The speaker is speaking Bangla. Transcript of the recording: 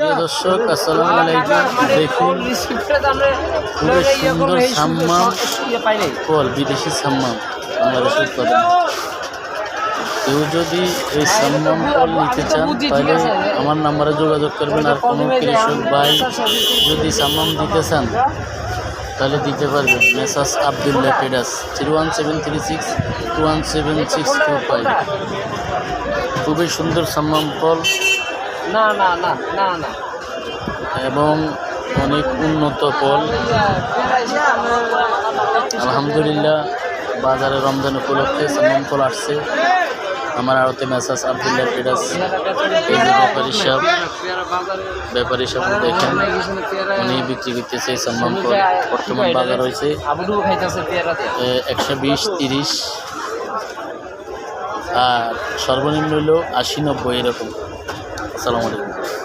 দর্শক, আসসালামু আলাইকুম। দেখুন, খুবই সুন্দর সাম্মাম ফল বিদেশি সাম্মাম, বাংলাদেশের উৎপাদন কেউ যদি এই সাম্মাম ফল নিতে চান, তাহলে আমার নাম্বারে যোগাযোগ করবেন। আর কোনো কৃষক ভাই যদি সাম্মাম দিতে চান, তাহলে দিতে পারবেন। Messrs Abdullah পেডাস three one seven three six two one seven six two five. খুবই সুন্দর সাম্মাম ফল না না না না না। এবং অনেক উন্নত ফল। আলহামদুলিল্লাহ, বাজারে রমজান উপলক্ষে সামন ফল আসছে। আমার আড়তে মেসাজ আবদুল্লাহ ফিরাজ ব্যাপারী সাহেব ব্যাপারী সাহেব দেখেন, উনি বিক্রি করতেছে সম্মান ফল। বর্তমান বাজার হয়েছে একশো বিশ, তিরিশ। আর সর্বনিম্ন হলো আশি, নব্বই, এরকম। আসসালামু আলাইকুম।